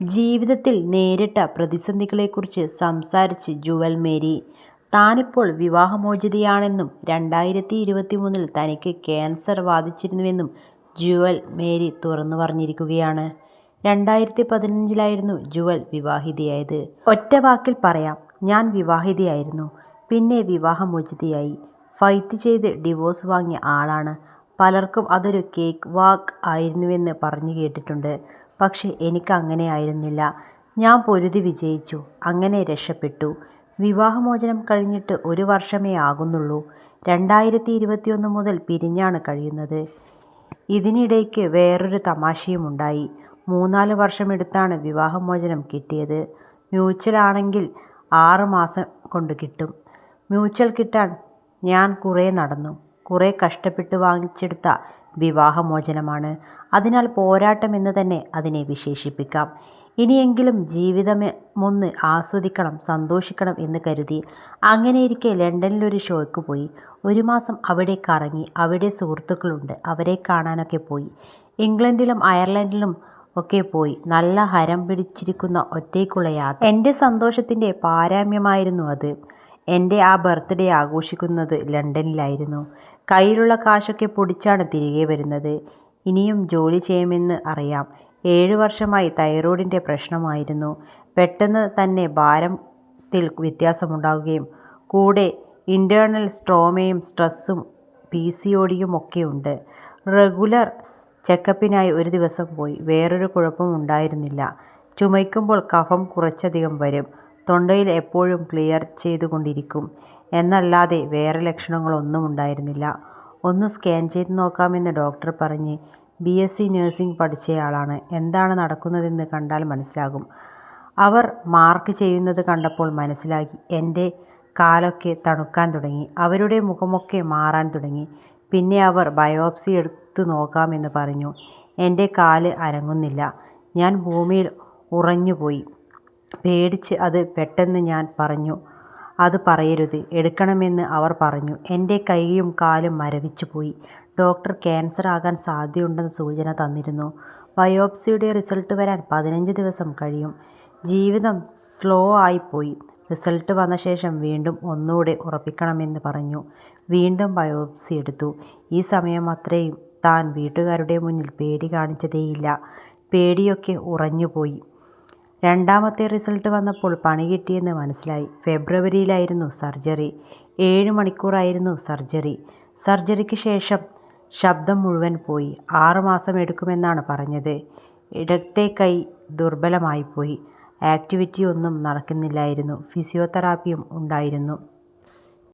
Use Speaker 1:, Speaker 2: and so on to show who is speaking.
Speaker 1: ജീവിതത്തിൽ നേരിട്ട പ്രതിസന്ധികളെക്കുറിച്ച് സംസാരിച്ച് ജുവൽ മേരി. താനിപ്പോൾ വിവാഹമോചിതയാണെന്നും രണ്ടായിരത്തി ഇരുപത്തി മൂന്നിൽ തനിക്ക് ക്യാൻസർ ബാധിച്ചിരുന്നുവെന്നും ജുവൽ മേരി തുറന്നു പറഞ്ഞിരിക്കുകയാണ്. രണ്ടായിരത്തി പതിനഞ്ചിലായിരുന്നു ജുവൽ വിവാഹിതയായത്. ഒറ്റ വാക്കിൽ പറയാം ഞാൻ വിവാഹിതയായിരുന്നു. പിന്നെ വിവാഹമോചിതയായി. ഫൈറ്റ് ചെയ്ത് ഡിവോഴ്സ് വാങ്ങിയ ആളാണ്. പലർക്കും അതൊരു കേക്ക് വാക്ക് ആയിരുന്നുവെന്ന് പറഞ്ഞു കേട്ടിട്ടുണ്ട്. പക്ഷേ എനിക്ക് അങ്ങനെയായിരുന്നില്ല. ഞാൻ പൊരുതി വിജയിച്ചു. അങ്ങനെ രക്ഷപ്പെട്ടു. വിവാഹമോചനം കഴിഞ്ഞിട്ട് ഒരു വർഷമേ ആകുന്നുള്ളൂ. രണ്ടായിരത്തി ഇരുപത്തിയൊന്ന് മുതൽ പിരിഞ്ഞാണ് കഴിയുന്നത്. ഇതിനിടയ്ക്ക് വേറൊരു തമാശയുമുണ്ടായി. മൂന്നാൽ വർഷമെടുത്താണ് വിവാഹമോചനം കിട്ടിയത്. മ്യൂച്വൽ ആണെങ്കിൽ ആറ് മാസം കൊണ്ട് കിട്ടും. മ്യൂച്വൽ കിട്ടാൻ ഞാൻ കുറേ നടന്നു. കുറെ കഷ്ടപ്പെട്ട് വാങ്ങിച്ചെടുത്ത വിവാഹമോചനമാണ്. അതിനാൽ പോരാട്ടം എന്ന് തന്നെ അതിനെ വിശേഷിപ്പിക്കാം. ഇനിയെങ്കിലും ജീവിതമൊന്ന് ആസ്വദിക്കണം സന്തോഷിക്കണം എന്ന് കരുതി. അങ്ങനെയിരിക്കെ ലണ്ടനിലൊരു ഷോയ്ക്ക് പോയി. ഒരു മാസം അവിടെ കറങ്ങി. അവിടെ സുഹൃത്തുക്കളുണ്ട്. അവരെ കാണാനൊക്കെ പോയി. ഇംഗ്ലണ്ടിലും അയർലൻഡിലും ഒക്കെ പോയി. നല്ല ഹരം പിടിച്ചിരിക്കുന്ന ഒറ്റയ്ക്കുള്ള യാത്ര. എന്റെ സന്തോഷത്തിന്റെ പാരാമ്യമായിരുന്നു അത്. എന്റെ ആ ബർത്ത്ഡേ ആഘോഷിക്കുന്നത് ലണ്ടനിലായിരുന്നു. കയ്യിലുള്ള കാശൊക്കെ പൊടിച്ചാണ് തിരികെ വരുന്നത്. ഇനിയും ജോലി ചെയ്യുമെന്ന് അറിയാം. ഏഴു വർഷമായി തൈറോയിഡിന്റെ പ്രശ്നമായിരുന്നു. പെട്ടെന്ന് തന്നെ ഭാരത്തിൽ വ്യത്യാസമുണ്ടാകുകയും കൂടെ ഇന്റേർണൽ സ്ട്രോമയും സ്ട്രെസ്സും പിസിഒഡിയുമൊക്കെയുണ്ട്. റെഗുലർ ചെക്കപ്പിനായി ഒരു ദിവസം പോയി. വേറൊരു കുഴപ്പവും ഉണ്ടായിരുന്നില്ല. ചുമയ്ക്കുമ്പോൾ കഫം കുറച്ചധികം വരും. തൊണ്ടയിൽ എപ്പോഴും ക്ലിയർ ചെയ്തുകൊണ്ടിരിക്കും എന്നല്ലാതെ വേറെ ലക്ഷണങ്ങളൊന്നും ഉണ്ടായിരുന്നില്ല ഒന്ന് സ്കാൻ ചെയ്ത് നോക്കാമെന്ന് ഡോക്ടർ പറഞ്ഞ്. ബി എസ് സി നഴ്സിംഗ് പഠിച്ചയാളാണ്. എന്താണ് നടക്കുന്നതെന്ന് കണ്ടാൽ മനസ്സിലാകും. അവർ മാർക്ക് ചെയ്യുന്നത് കണ്ടപ്പോൾ മനസ്സിലാക്കി എന്റെ കാലൊക്കെ തണുക്കാൻ തുടങ്ങി. അവരുടെ മുഖമൊക്കെ മാറാൻ തുടങ്ങി. പിന്നെ അവർ ബയോപ്സി എടുത്തു നോക്കാമെന്ന് പറഞ്ഞു. എന്റെ കാൽ അനങ്ങുന്നില്ല. ഞാൻ ഭൂമിയിൽ ഉറഞ്ഞുപോയി. പേടിച്ച് അത് പെട്ടെന്ന് ഞാൻ പറഞ്ഞു അത് പറയരുത്. എടുക്കണമെന്ന് അവർ പറഞ്ഞു. എന്റെ കൈയും കാലും മരവിച്ചു പോയി ഡോക്ടർ ക്യാൻസർ ആകാൻ സാധ്യതയുണ്ടെന്ന് സൂചന തന്നിരുന്നു. ബയോപ്സിയുടെ റിസൾട്ട് വരാൻ പതിനഞ്ച് ദിവസം കഴിയും. ജീവിതം സ്ലോ ആയിപ്പോയി. റിസൾട്ട് വന്ന ശേഷം വീണ്ടും ഒന്നുകൂടെ ഉറപ്പിക്കണമെന്ന് പറഞ്ഞു. വീണ്ടും ബയോപ്സി എടുത്തു. ഈ സമയം അത്രയും താൻ വീട്ടുകാരുടെ മുന്നിൽ പേടി കാണിച്ചതേയില്ല. പേടിയൊക്കെ ഉറഞ്ഞുപോയി. രണ്ടാമത്തെ റിസൾട്ട് വന്നപ്പോൾ പണി കിട്ടിയെന്ന് മനസ്സിലായി. ഫെബ്രുവരിയിലായിരുന്നു സർജറി. ഏഴ് മണിക്കൂറായിരുന്നു സർജറി. സർജറിക്ക് ശേഷം ശബ്ദം മുഴുവൻ പോയി. ആറ് മാസം എടുക്കുമെന്നാണ് പറഞ്ഞത്. ഇടത്തെ കൈ ദുർബലമായിപ്പോയി. ആക്ടിവിറ്റി ഒന്നും നടക്കുന്നില്ലായിരുന്നു. ഫിസിയോതെറാപ്പിയും ഉണ്ടായിരുന്നു.